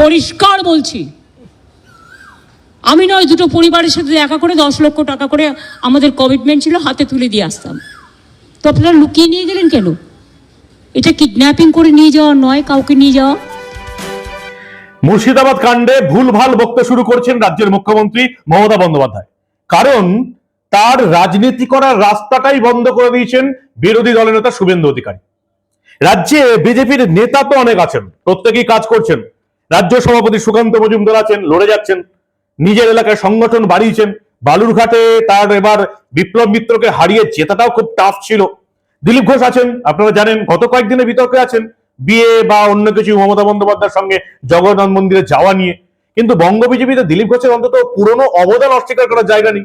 পরিষ্কার বলছি। আমি নয়, দুটো পরিবারের সাথে দেখা করে দশ লক্ষ টাকা করে আমাদের কমিটমেন্ট ছিল, হাতে তুলে দিয়ে আসতাম। তো আপনারা লুকিয়ে নিয়ে গেলেন কেন? এটা কিডন্যাপিং করে নিয়ে যাওয়া নয়, কাউকে নিয়ে যাওয়া। মুর্শিদাবাদ কাণ্ডে ভুলভাল বক্তব্য শুরু করছেন রাজ্যের মুখ্যমন্ত্রী মমতা বন্দ্যোপাধ্যায়। কারণ তার রাজনীতি করার রাস্তাটাই বন্ধ করে দিয়েছেন বিরোধী দলের নেতা শুভেন্দু অধিকারী। রাজ্যে বিজেপির নেতা তো অনেক আছেন, প্রত্যেকেই কাজ করছেন। রাজ্য সভাপতি সুকান্ত মজুমদার আছেন, লড়ে যাচ্ছেন, নিজের এলাকায় সংগঠন বাড়িয়েছেন। বালুরঘাটে তার এবার বিপ্লব মিত্রকে হারিয়ে জেতাটাও খুব টাফ ছিল। দিলীপ ঘোষ আছেন, আপনারা জানেন, গত কয়েকদিনের বিতর্কে আছেন, বিয়ে বা অন্য কিছু মমতা বন্দ্যোপাধ্যায়ের সঙ্গে জগন্নাথ মন্দিরে যাওয়া নিয়ে। কিন্তু বঙ্গ বিজেপিতে দিলীপ ঘোষের অন্তত পুরনো অবদান অস্বীকার করার জায়গা নেই।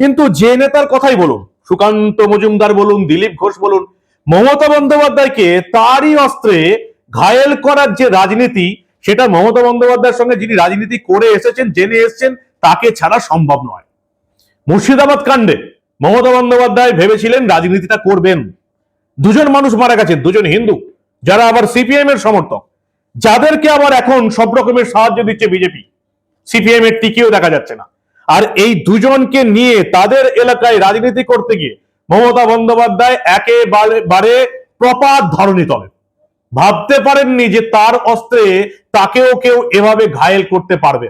কিন্তু যে নেতার কথাই বলুন, সুকান্ত মজুমদার বলুন, দিলীপ ঘোষ বলুন, মমতা বন্দ্যোপাধ্যায়কে তারই অস্ত্রে ঘায়েল করার যে রাজনীতি সেটা মমতা বন্দ্যোপাধ্যায়ের সঙ্গে যিনি রাজনীতি করে এসেছেন, জেনে এসেছেন, তাকে ছাড়া সম্ভব নয়। মুর্শিদাবাদ কাণ্ডে মমতা বন্দ্যোপাধ্যায় ভেবেছিলেন রাজনীতিটা করবেন। দুজন মানুষ মারা গেছেন, দুজন হিন্দু, যারা আবার সিপিএম এর সমর্থক। যাদেরকে আবার এখন সব রকমের সাহায্য দিচ্ছে বিজেপি সিপিএম এর টিকিও দেখা যাচ্ছে না। আর এই দুজনকে নিয়ে তাদের এলাকায় রাজনীতি করতে গিয়ে মমতা বন্দ্যোপাধ্যায় একেবারে প্রপাত ধরণী তলে ভাবতে পারেননি যে তার অস্ত্রে তাকেও কেউ এভাবে ঘায়েল করতে পারবে।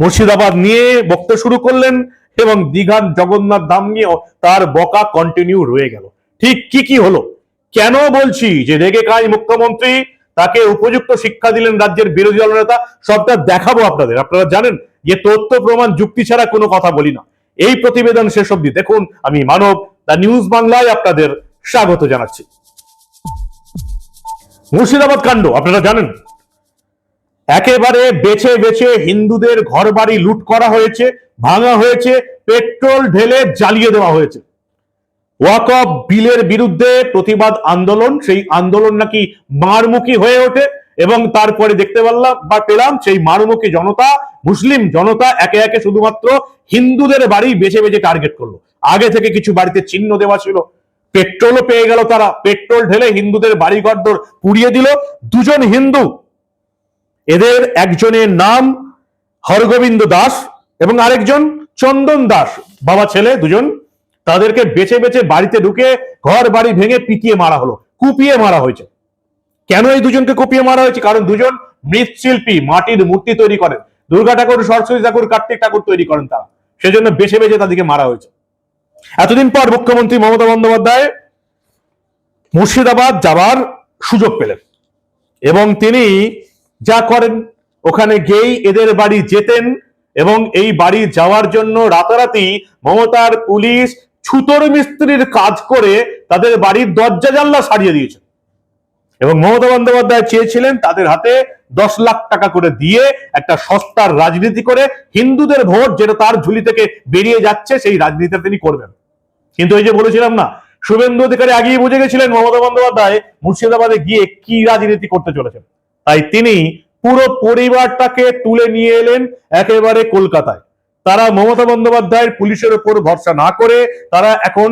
মুর্শিদাবাদ নিয়ে বক্তব্য শুরু করলেন এবং দীঘার জগন্নাথ ধাম নিয়েও তার বকা কন্টিনিউ রয়ে গেল। ঠিক কি কি হলো? কেন বলছি যে রেগে কাজ মুখ্যমন্ত্রী? তাকে উপযুক্ত শিক্ষা দিলেন রাজ্যের বিরোধী দল নেতা। সবটা দেখাবো আপনাদের। আপনারা জানেন যে তথ্য প্রমাণ যুক্তি ছাড়া কোনো কথা বলি না। এই প্রতিবেদন শেষ অব্দি দেখুন। আমি মানব, দ্য নিউজ বাংলায় আপনাদের স্বাগত জানাচ্ছি। মুর্শিদাবাদ কাণ্ড, আপনারা জানেন? একেবারে বেছে বেছে হিন্দুদের ঘর বাড়ি লুট করা হয়েছে, ভাঙা হয়েছে, পেট্রোল ঢেলে জ্বালিয়ে দেওয়া হয়েছে। ওয়াকফ বিলের বিরুদ্ধে প্রতিবাদ আন্দোলন, সেই আন্দোলন নাকি মারমুখী হয়ে ওঠে এবং তারপরে দেখতে পারলাম বা পেলাম সেই মারমুখী জনতা, মুসলিম জনতা একে একে শুধুমাত্র হিন্দুদের বাড়ি বেছে বেছে টার্গেট করল। আগে থেকে কিছু বাড়িতে চিহ্ন দেওয়া ছিল। পেট্রোলও পেয়ে গেল তারা। পেট্রোল ঢেলে হিন্দুদের বাড়ি ঘরদোর পুড়িয়ে দিল। দুজন হিন্দু, এদের একজনের নাম হরগোবিন্দ দাস এবং আরেকজন চন্দন দাস। বাবা ছেলে দুজন, তাদেরকে বেছে বেছে বাড়িতে ঢুকে ঘর বাড়ি ভেঙে পিটিয়ে মারা হলো, কুপিয়ে মারা হয়েছে। কেন এই দুজনকে কুপিয়ে মারা হয়েছে? কারণ দুজন মৃৎশিল্পী, মাটির মূর্তি তৈরি করেন। দুর্গা ঠাকুর, সরস্বতী ঠাকুর, কার্তিক ঠাকুর তৈরি করেন তারা। সেজন্য বেছে বেছে তাদেরকে মারা হয়েছে। এতদিন পর মুখ্যমন্ত্রী মমতা বন্দ্যোপাধ্যায় মুর্শিদাবাদ যাবার সুযোগ পেলেন। এবং তিনি যা করেন, ওখানে গেই এদের বাড়ি যেতেন এবং এই বাড়ি যাওয়ার জন্য রাতারাতি মমতার পুলিশ ছুতর মিস্ত্রির কাজ করে তাদের বাড়ির দরজা জানলা সারিয়ে দিয়েছে এবং মমতা বন্দ্যোপাধ্যায় চেয়েছিলেন তাদের হাতে দশ লাখ টাকা করে দিয়ে একটা সস্তার রাজনীতি করে হিন্দুদের ভোট যেটা তার ঝুলি থেকে বেরিয়ে যাচ্ছে, সেই রাজনীতিটা তিনি করবেন। কিন্তু এই যে বলেছিলাম না, শুভেন্দু অধিকারী আগেই বুঝে গেছিলেন মমতা বন্দ্যোপাধ্যায় মুর্শিদাবাদে গিয়ে কি রাজনীতি করতে চলেছেন। তাই তিনি পুরো পরিবারটাকে তুলে নিয়ে এলেন একেবারে কলকাতায়। তারা মমতা বন্দ্যোপাধ্যায়ের পুলিশের উপর ভরসা না করে তারা এখন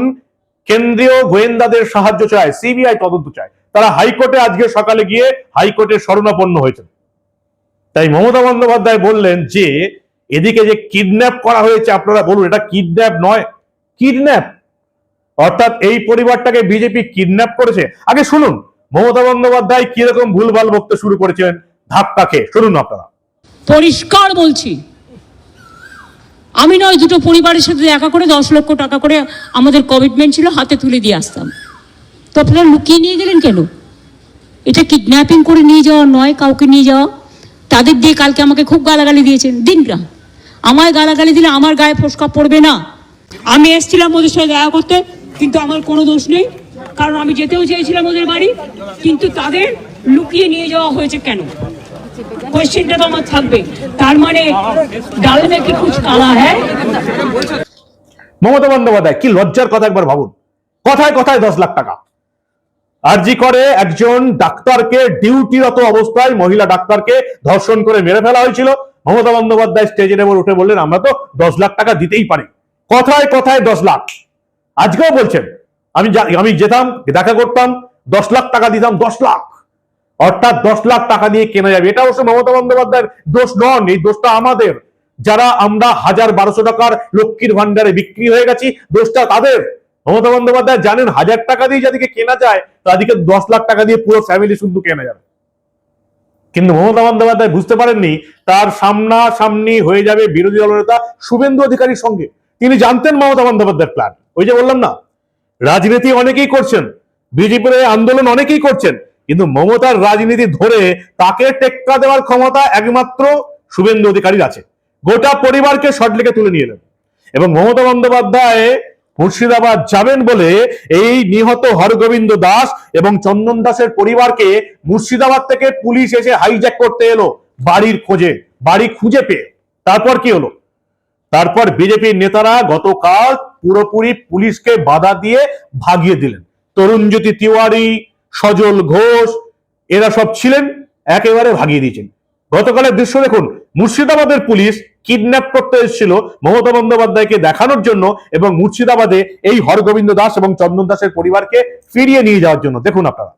কেন্দ্রীয় গোয়েন্দাদের সাহায্য চায়, সিবিআই তদন্ত চায়। তারা হাইকোর্টে আজকে সকালে গিয়ে হাইকোর্টে শরণাপন্ন হয়েছেন। তাই মমতা বন্দ্যোপাধ্যায় বললেন যে, এদিকে যে কিডন্যাপ করা হয়েছে, আপনারা বলুন, এটা কিডন্যাপ নয়, কিডন্যাপ। অর্থাৎ এই পরিবারটাকে বিজেপি কিডন্যাপ করেছে। আগে শুনুন, মমতা বন্দ্যোপাধ্যায় কীরকম ভুলভাল বক্তব্য শুরু করেছিলেন, ধাক্কা খেয়ে। শুনুন আপনারা। পরিষ্কার বলছি আমি নয়, দুটো পরিবারের সাথে দেখা করে দশ লক্ষ টাকা করে আমাদের কমিটমেন্ট ছিল, হাতে তুলে দিয়ে আসতাম। তো আপনারা লুকিয়ে নিয়ে গেলেন কেন? এটা কিডন্যাপিং করে নিয়ে যাওয়া নয়, কাউকে নিয়ে যাওয়া। তাদের দিয়ে কালকে আমাকে খুব গালাগালি দিয়েছেন দিন না আমায় গালাগালি দিলে আমার গায়ে ফোসকা পড়বে না। আমি এসেছিলাম ওদের সাথে দেখা করতে, কিন্তু আমার কোনো দোষ নেই। কারণ আমি যেতেও চেয়েছিলাম ওদের বাড়ি, কিন্তু তাদের লুকিয়ে নিয়ে যাওয়া হয়েছে কেন? কোয়েশ্চেনটা তো আমার থাকবে। তার মানে ডাল মে কি কালা হ্যাঁ? মমতা বন্দ্যোপাধ্যায়, কি লজ্জার কথা একবার ভাবুন। কথায় কথায় দশ লাখ টাকা। আরজি করে একজন ডাক্তারকে, ডিউটিরত অবস্থায় মহিলা ডাক্তারকে ধর্ষণ করে মেরে ফেলা হয়েছিল। মমতা বন্দ্যোপাধ্যায় স্টেজে উপর উঠে বললেন, আমরা তো দশ লাখ টাকা দিতেই পারি। কথায় কথায় দশ লাখ। আজকেও বলছেন, আমি আমি যেতাম, দেখা করতাম, দশ লাখ টাকা দিতাম, দশ লাখ। অর্থাৎ দশ লাখ টাকা দিয়ে কেনা যাবে। এটা অবশ্য মমতা বন্দ্যোপাধ্যায়ের দোষ নন, এই দোষটা আমাদের। যারা আমরা হাজার বারোশো টাকার লক্ষ্মীর ভান্ডারে বিক্রি হয়ে গেছি, দোষটা তাদের। মমতা বন্দ্যোপাধ্যায় জানেন হাজার টাকা দিয়ে যাদেরকে কেনা যায়, তাদেরকে দশ লাখ টাকা দিয়ে পুরো ফ্যামিলি শুধু কেনা যাবে। কিন্তু মমতা বন্দ্যোপাধ্যায় বুঝতে পারেননি, তার সামনাসামনি হয়ে যাবে বিরোধী দলনেতা শুভেন্দু অধিকারীর সঙ্গে। তিনি জানতেন মমতা বন্দ্যোপাধ্যায়ের প্ল্যান ওই যে বললাম না, রাজনীতি অনেকেই করছেন, বিজেপির আন্দোলন অনেকেই করছেন। কিন্তু মমতার রাজনীতি ধরে তাকে টেক্কা দেওয়ার ক্ষমতা একমাত্র শুভেন্দু অধিকারীর আছে। গোটা পরিবারকে শর্টলেকে তুলে নিয়ে এলেন। এবং মমতা বন্দ্যোপাধ্যায় মুর্শিদাবাদ যাবেন বলে এই নিহত হরগোবিন্দ দাস এবং চন্দন দাসের পরিবারকে মুর্শিদাবাদ থেকে পুলিশ এসে হাইজ্যাক করতে এলো বাড়ির খোঁজে, বাড়ি খুঁজে পেয়ে। তারপর কি হলো? তারপর বিজেপির নেতারা গতকাল পুরোপুরি পুলিশকে বাধা দিয়ে ভাগিয়ে দিলেন। তরুণজ্যোতি তিওয়ারি সজল ঘোষ, এরা সব ছিলেন একেবারে ভাগিয়ে দিয়েছেন। গতকালের দৃশ্য দেখুন, মুর্শিদাবাদের পুলিশ কিডন্যাপ করতে এসেছিল মমতা বন্দ্যোপাধ্যায়কে দেখানোর জন্য এবং মুর্শিদাবাদে এই হরগোবিন্দ দাস এবং চন্দন দাসের পরিবারকে ফিরিয়ে নিয়ে যাওয়ার জন্য। দেখুন আপনারা।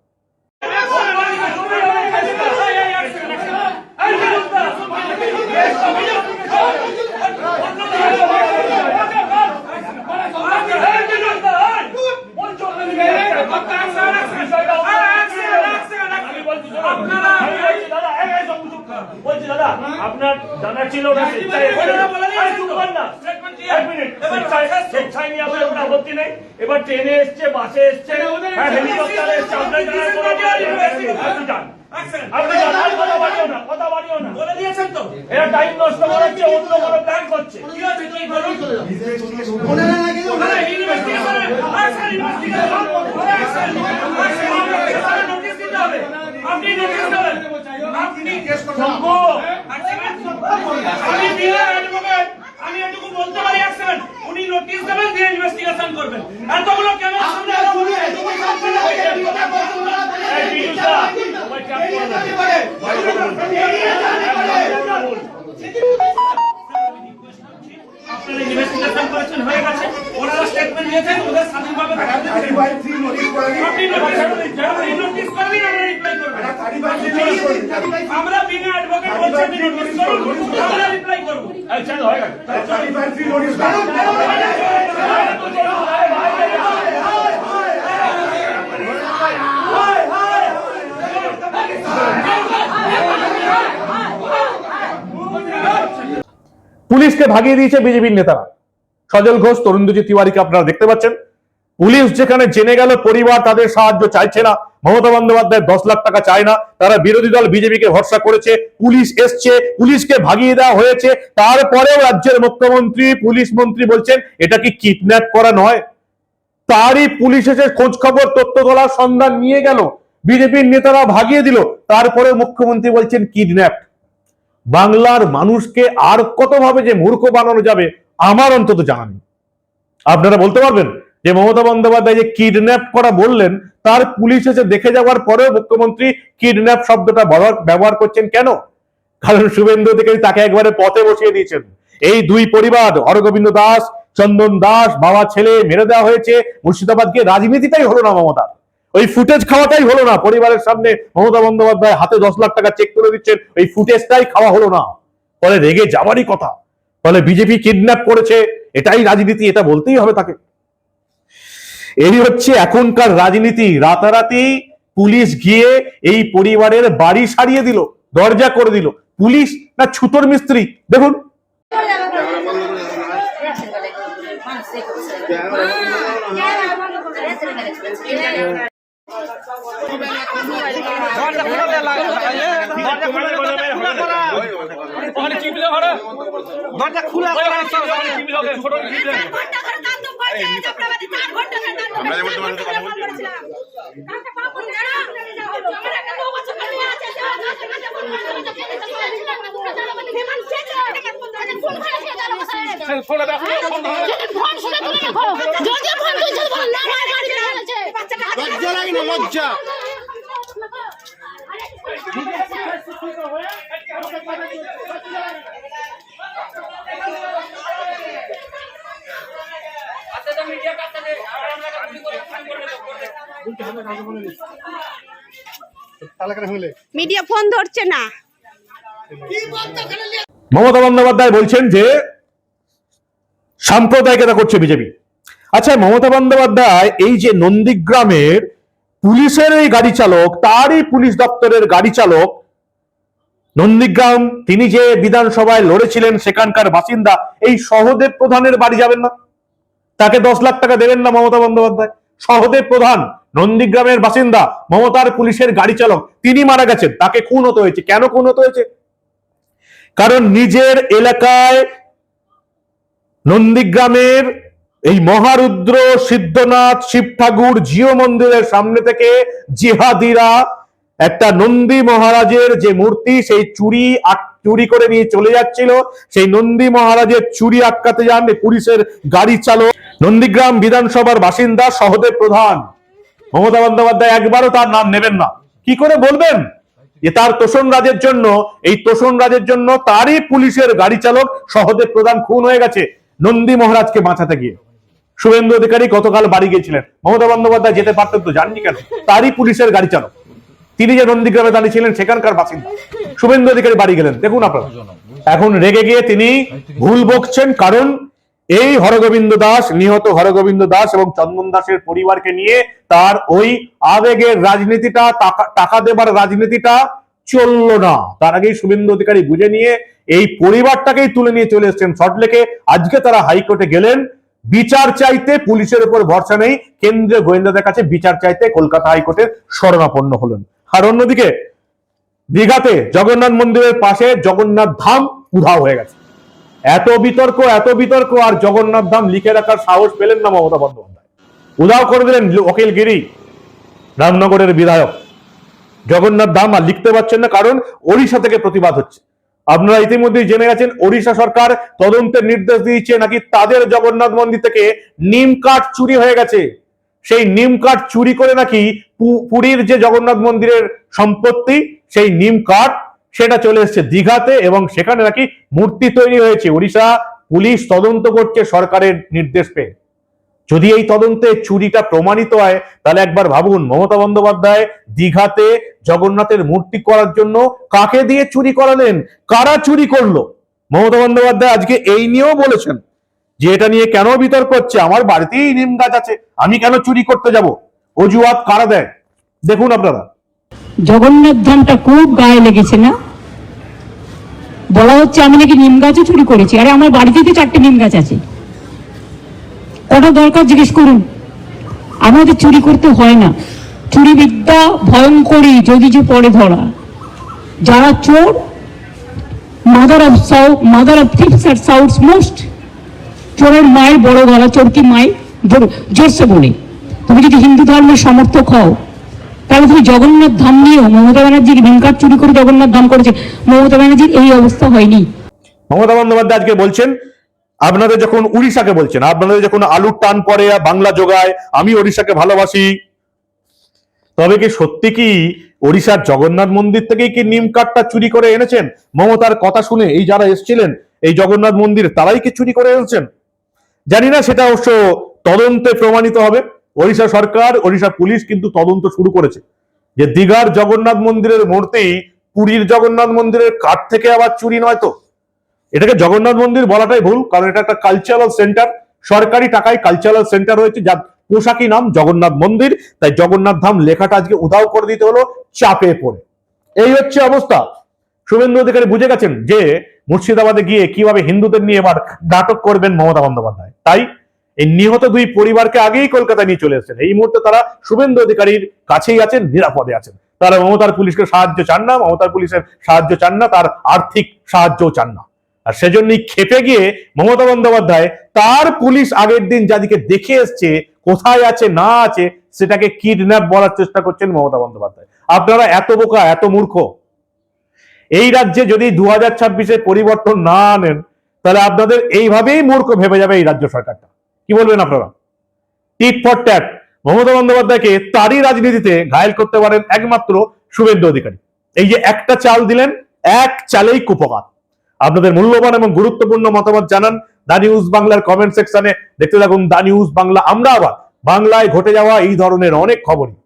বলছি দাদা আপনার জানা ছিল না আপত্তি নেই। এবার ট্রেনে এসছে বাসে এসছে হ্যাঁ, হেলিকপ্টারে এসছে আপনার জানার। আপনি আপনি আর কথা বাড়িও না কথা বাড়িও না বলে দিয়েছেন তো এরা টাইম নষ্ট করাচ্ছে অন্য কোনো প্ল্যান করছে স্যার নোটিশ দিতে হবে আপনি নোটিশ দেবেন আপনি শম্ভু, আমি বিনা অ্যাডভোকেট আমি এটুকু বলতে পারি সেকেন্ড উনি নোটিশ দেবেন দিয়ে ইনভেস্টিগেশন করবেন এতগুলো ক্যামেরা সামনে। আপনারা ইনভেস্টিগেশন করেছেন হয়ে গেছে ওনারা স্টেটমেন্ট দিয়েছেন ওদের স্বাধীনভাবে। আপনি নোটিশ করবেন আমরা রিপ্লাই করব আমরা বিনা অ্যাডভোকেট বলছি নোটিশ করুন আমরা রিপ্লাই করব। চলো, হয়ে গেছে। পুলিশকে ভাগিয়ে দিয়েছে বিজেপির নেতারা। সজল ঘোষ তরুণদুজি তিওয়ারিকে আপনারা দেখতে পাচ্ছেন। পুলিশ যেখানে জেনে গেল পরিবার তাদের সাহায্য চাইছে না। মমতা বন্দ্যোপাধ্যায় দশ লাখ টাকা চায় না, তারা বিরোধী দল বিজেপিকে ভরসা করেছে, পুলিশ এসছে, পুলিশকে ভাগিয়ে দেওয়া হয়েছে, তারপরেও রাজ্যের মুখ্যমন্ত্রী, পুলিশ মন্ত্রী বলছেন, এটা কি কিডন্যাপ করা নয়? তারই পুলিশ এসে খোঁজ খবর তথ্য তোলার সন্ধান নিয়ে গেল, বিজেপির নেতারা ভাগিয়ে দিল তারপরে মুখ্যমন্ত্রী বলছেন কিডন্যাপ বাংলার মানুষকে আর কতভাবে যে মূর্খ বানানো যাবে, আমার অন্তত জানা নেই। আপনারা বলতে পারবেন? যে মমতা বন্দ্যোপাধ্যায় যে কিডন্যাপ করা বললেন, তার পুলিশ এসে দেখে যাওয়ার পরেও মুখ্যমন্ত্রী কিডন্যাপ শব্দটা ব্যবহার- করছেন কেন? কারণ শুভেন্দু অধিকারী তাকে একবারে পথে বসিয়ে দিয়েছেন। এই দুই পরিবার হরগোবিন্দ দাস, চন্দন দাস, বাবা ছেলে মেরে দেওয়া হয়েছে, মুর্শিদাবাদকে রাজনীতিটাই হলো না মমতা ওই ফুটেজ খাওয়াটাই হলো না। পরিবারের সামনে মমতা বন্দ্যোপাধ্যায় হাতে দশ লাখ টাকা চেক করে দিচ্ছেন, ওই ফুটেজটাই খাওয়া হলো না। ফলে রেগে যাবারই কথা। ফলে বিজেপি কিডন্যাপ করেছে, এটাই রাজনীতি, এটা বলতেই হবে তাকে। এই হচ্ছে এখনকার রাজনীতি। রাতারাতি পুলিশ গিয়ে এই পরিবারের বাড়ি সারিয়ে দিল দরজা করে দিল। পুলিশ না ছুতোর মিস্ত্রি? দেখুন। দরজা খুলে ঘণ্টা আমরা যেমন তোমার সাথে কথা বলছিলাম কাকে পাপন জানো আমরা একটা দো বছর ধরে আছে সে আছে কাছে ফোন করে তো কেটে চলে আসছে হেমান শেষ টাকা ফোন করে ফোন করে সে জানো স্যার ফোন দেখো ফোন শুনে তুমি দেখো যদি ফোন করছ ফোন না আমার গাড়ি চলে আছে লজ্জা লাগে না লজ্জা মিডিয়া ফোন ধরছে না। মমতা বন্দ্যোপাধ্যায় বলছেন যে সাম্প্রদায়িকতা করছে বিজেপি। আচ্ছা মমতা বন্দ্যোপাধ্যায় এই যে নন্দীগ্রামের পুলিশের এই গাড়ি চালক তারই পুলিশ দপ্তরের গাড়ি চালক নন্দীগ্রাম তিনি যে বিধানসভায় লড়েছিলেন সেখানকার বাসিন্দা এই সহদেব প্রধানের বাড়ি যাবেন না? তাকে দশ লাখ টাকা দেবেন না মমতা বন্দ্যোপাধ্যায়? সহদেব প্রধান নন্দীগ্রামের বাসিন্দা মমতার পুলিশের গাড়ি চালক, তিনি মারা গেছেন। তাকে খুন হতে হয়েছে। কেন খুন হতে হয়েছে? কারণ নিজের এলাকায় নন্দীগ্রামের এই মহারুদ্র, সিদ্ধনাথ শিব ঠাকুর জিও মন্দিরের সামনে থেকে জিহাদিরা একটা নন্দী মহারাজের যে মূর্তি, সেই চুরি চুরি করে নিয়ে চলে যাচ্ছিল। সেই নন্দী মহারাজের চুরি আটকাতে যান পুলিশের গাড়ি চালক। নন্দীগ্রাম বিধানসভার বাসিন্দা সহদেব প্রধান। মমতা বন্দ্যোপাধ্যায় একবারও তার নাম নেবেন না। কি করে বলবেন? যে তার তোষণ রাজের জন্য, এই তোষণ রাজের জন্য তারই পুলিশের গাড়ি চালক সহদেব প্রধান খুন হয়ে গেছে নন্দী মহারাজকে বাঁচাতে গিয়ে। শুভেন্দু অধিকারী গতকাল বাড়ি গিয়েছিলেন। মমতা বন্দ্যোপাধ্যায় যেতে পারতেন তো জাননি কেন? তারই পুলিশের গাড়ি চালক। তিনি যে নন্দী নন্দীগ্রামে দাঁড়িয়েছিলেন, সেখানকার বাসিন্দা। শুভেন্দু অধিকারী বাড়ি গেলেন। দেখুন আপনারা। এখন রেগে গিয়ে তিনি ভুল বকছেন, কারণ এই হরগোবিন্দ দাস, নিহত হরগোবিন্দ দাস এবং চন্দন দাসের পরিবারকে নিয়ে তার ওই আবেগের রাজনীতিটা, টাকা দেবার রাজনীতিটা চলল না। তার আগেই শুভেন্দু অধিকারী বুঝে নিয়ে এই পরিবারটাকেই তুলে নিয়ে চলে এসেছেন সল্টলেকে। আজকে তারা হাইকোর্টে গেলেন। বিচার চাইতে পুলিশের উপর ভরসা নেই। কেন্দ্রীয় গোয়েন্দাদের কাছে বিচার চাইতে কলকাতা হাইকোর্টের শরণাপন্ন হলেন। আর অন্যদিকে দীঘাতে জগন্নাথ মন্দিরের পাশে জগন্নাথ ধাম উধাও হয়ে গেছে। এত বিতর্ক এত বিতর্ক, আর জগন্নাথ ধাম লিখে রাখার সাহস পেলেন না মমতা বন্দ্যোপাধ্যায়। উধাও করে দিলেন অখিল গিরি, রামনগরের বিধায়ক। জগন্নাথ ধাম আর লিখতে পারছেন না, কারণ ওড়িশা থেকে প্রতিবাদ হচ্ছে। আপনারা ইতিমধ্যেই জেনে গেছেন, ওড়িশা সরকার তদন্তের নির্দেশ দিয়েছে নাকি তাদের জগন্নাথ মন্দির থেকে নিম কাঠ চুরি হয়ে গেছে। সেই নিম কাঠ চুরি করে নাকি পুরীর যে জগন্নাথ মন্দিরের সম্পত্তি, সেই নিম কাঠ সেটা চলে এসেছে দীঘাতে এবং সেখানে নাকি মূর্তি তৈরি হয়েছে। উড়িষ্যা পুলিশ তদন্ত করছে সরকারের নির্দেশ পেয়ে। যদি এই তদন্তে চুরিটা প্রমাণিত হয়, তাহলে একবার ভাবুন, মমতা বন্দ্যোপাধ্যায় দীঘাতে জগন্নাথের মূর্তি করার জন্য কাকে দিয়ে চুরি করালেন? কারা চুরি করল? মমতা বন্দ্যোপাধ্যায় আজকে এই নিয়েও বলেছেন যে এটা নিয়ে কেন বিতর্ক হচ্ছে? আমার বাড়িতেই নিম গাছ আছে, আমি কেন চুরি করতে যাব? অজুহাত কারা দেয়? দেখুন আপনারা। জগন্নাথ ধামটা খুব গায়ে লেগেছে না? বলা হচ্ছে আমি নাকি নিম গাছও চুরি করেছি। আরে, আমার বাড়িতে তো চারটে নিম গাছ আছে। কটা দরকার জিজ্ঞেস করুন। আমাদের চুরি করতে হয় না। চুরি বিদ্যা ভয়ঙ্করী যদি যে পরে ধরা। যারা চোর mother of Sau mother of thieves at south's most চোরের মায়ের বড় গলা, চোরকি মায়ের জোর- জোরসে বলে। তুমি যদি হিন্দু ধর্মের সমর্থক হও তাহলে তুমি জগন্নাথ ধাম নিয়েও মমতা ব্যানার্জির ভেঙ্কার চুরি করে জগন্নাথ ধাম করেছে, মমতা ব্যানার্জির এই অবস্থা হয়নি। মমতা বন্দ্যোপাধ্যায় আজকে বলছেন, আপনাদের যখন উড়িষ্যাকে বলছেন, আপনাদের যখন আলুর টান পরে বাংলা যোগায় আমি ওড়িশাকে ভালোবাসি। তবে কি সত্যি কি ওড়িশার জগন্নাথ মন্দির থেকেই কি নিম কাঠটা চুরি করে এনেছেন? মমতার কথা শুনে এই যারা এসেছিলেন, এই জগন্নাথ মন্দির, তারাই কি চুরি করে এনেছেন? জানি না, সেটা অবশ্য তদন্তে প্রমাণিত হবে। ওড়িশা সরকার, ওড়িশা পুলিশ কিন্তু তদন্ত শুরু করেছে। যে দীঘার জগন্নাথ মন্দিরের মূর্তি পুরীর জগন্নাথ মন্দিরের কাঠ থেকে আবার চুরি নয় তো? এটাকে জগন্নাথ মন্দির বলাটাই ভুল, কারণ এটা একটা কালচারাল সেন্টার সরকারি টাকায় কালচারাল সেন্টার হয়েছে, যার পোশাকি নাম জগন্নাথ মন্দির, তাই জগন্নাথ ধাম লেখাটা আজকে উধাও করে দিতে হলো, চাপে পড়ে। এই হচ্ছে অবস্থা। শুভেন্দু অধিকারী বুঝে গেছেন যে মুর্শিদাবাদে গিয়ে কীভাবে হিন্দুদের নিয়ে এবার নাটক করবেন মমতা বন্দ্যোপাধ্যায়। তাই এই নিহত দুই পরিবারকে আগেই কলকাতায় নিয়ে চলে এসেছেন। এই মুহূর্তে তারা শুভেন্দু অধিকারীর কাছেই আছেন, নিরাপদে আছেন। তারা মমতার পুলিশকে সাহায্য চান না, মমতার পুলিশের সাহায্য চান না, তার আর্থিক সাহায্যও চান না। আর সেজন্যই খেপে গিয়ে মমতা বন্দ্যোপাধ্যায় তার পুলিশ আগের দিন যাদিকে দেখে এসছে, কোথায় আছে, না আছে, সেটাকে কিডন্যাপ বলার চেষ্টা করছেন মমতা বন্দ্যোপাধ্যায়। আপনারা এত বোকা, এত মূর্খ। এই রাজ্যে যদি দু হাজার পরিবর্তন না আনেন, তাহলে আপনাদের এইভাবেই মূর্খ ভেবে যাবে এই রাজ্য সরকারটা। কি বলবেন আপনারা? টিট ফর ট্যাট মমতা বন্দ্যোপাধ্যায়কে তারই রাজনীতিতে ঘায়েল করতে পারেন একমাত্র শুভেন্দু অধিকারী। এই যে একটা চাল দিলেন, এক চালেই কুপকার আপনাদের মূল্যবান এবং গুরুত্বপূর্ণ মতামত জানান দা নিউজ বাংলার কমেন্ট সেকশনে দেখতে থাকুন দা নিউজ বাংলা। আমরা আবার বাংলায় ঘটে যাওয়া এই ধরনের অনেক খবরই।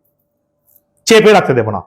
চেপে রাখতে দেব না।